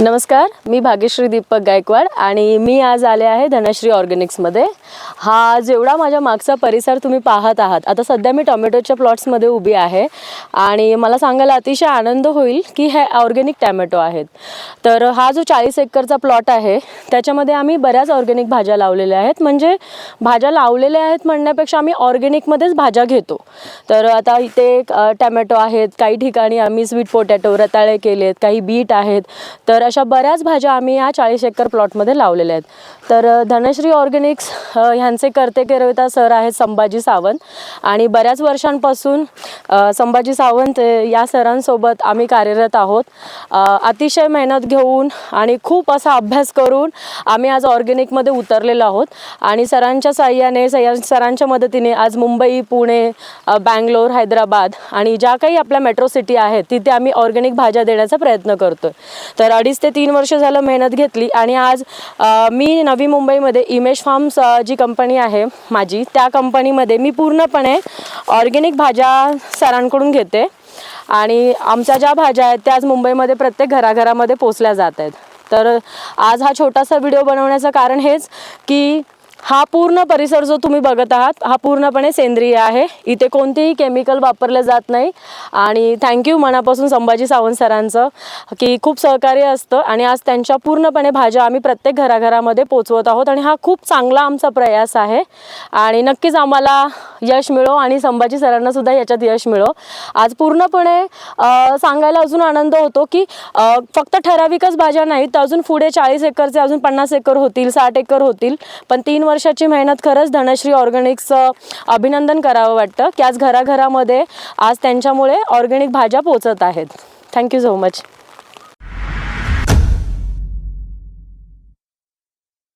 नमस्कार मी भाग्यश्री दीपक गायकवाड आणि मी आज आले आहे धनश्री ऑर्गॅनिक्समध्ये. हा जेवढा माझ्या मागचा परिसर तुम्ही पाहत आहात आता सध्या मी टोमॅटोच्या प्लॉट्समध्ये उभी आहे आणि मला सांगायला अतिशय आनंद होईल की हे ऑर्गॅनिक टॅमॅटो आहेत. तर हा जो चाळीस एकरचा प्लॉट आहे त्याच्यामध्ये आम्ही बऱ्याच ऑर्गॅनिक भाज्या लावलेल्या आहेत. म्हणजे भाज्या लावलेल्या आहेत म्हणण्यापेक्षा आम्ही ऑर्गॅनिकमध्येच भाज्या घेतो. तर आता इथे टॅमॅटो आहेत काही ठिकाणी आम्ही स्वीट पोटॅटो रताळे केलेत काही बीट आहेत. तर अशा बऱ्याच भाज्या आम्ही या चाळीस एकर प्लॉटमध्ये लावलेल्या आहेत. तर धनश्री ऑर्गॅनिक्स ह्यांचे करते करविता सर आहेत संभाजी सावंत. आणि बऱ्याच वर्षांपासून संभाजी सावंत या सरांसोबत आम्ही कार्यरत आहोत. अतिशय मेहनत घेऊन आणि खूप असा अभ्यास करून आम्ही आज ऑर्गॅनिकमध्ये उतरलेलो आहोत. आणि सरांच्या साह्याने सया सरांच्या मदतीने आज मुंबई पुणे बँगलोर हैदराबाद आणि ज्या काही आपल्या मेट्रो सिटी आहेत तिथे आम्ही ऑर्गॅनिक भाज्या देण्याचा प्रयत्न करतो तर अडीच ते तीन वर्ष झालं मेहनत घेतली आणि आज मी नवी मुंबईमध्ये इमेज फार्म्स जी कंपनी आहे माझी त्या कंपनीमध्ये मी पूर्णपणे ऑर्गेनिक भाज्या सरांकडून घेते आणि आमच्या ज्या भाज्या आहेत त्या आज मुंबईमध्ये प्रत्येक घराघरामध्ये पोचल्या जात आहेत. तर आज हा छोटासा व्हिडिओ बनवण्याचं कारण हेच की हा पूर्ण परिसर जो तुम्ही बघत आहात हा पूर्णपणे सेंद्रिय आहे. इथे कोणतेही केमिकल वापरले जात नाही. आणि थँक्यू मनापासून संभाजी सावंत सरांचं की खूप सहकार्य असतं. आणि आज त्यांच्या पूर्णपणे भाज्या आम्ही प्रत्येक घराघरामध्ये पोचवत आहोत. आणि हा खूप चांगला आमचा प्रयास आहे. आणि नक्कीच आम्हाला यश मिळो आणि संभाजी सरांना सुद्धा याच्यात यश मिळो. आज पूर्णपणे सांगायला अजून आनंद होतो की फक्त ठराविकच भाज्या नाहीत. तर अजून पुढे चाळीस एकरचे अजून पन्नास एकर होतील साठ एकर होतील. पण तीन वर्षाची मेहनत खरंच धनश्री ऑर्गॅनिक्सचं अभिनंदन करावं वाटतं. की आज घराघरामध्ये आज त्यांच्यामुळे ऑर्गॅनिक भाज्या पोचत आहेत. Thank you so much.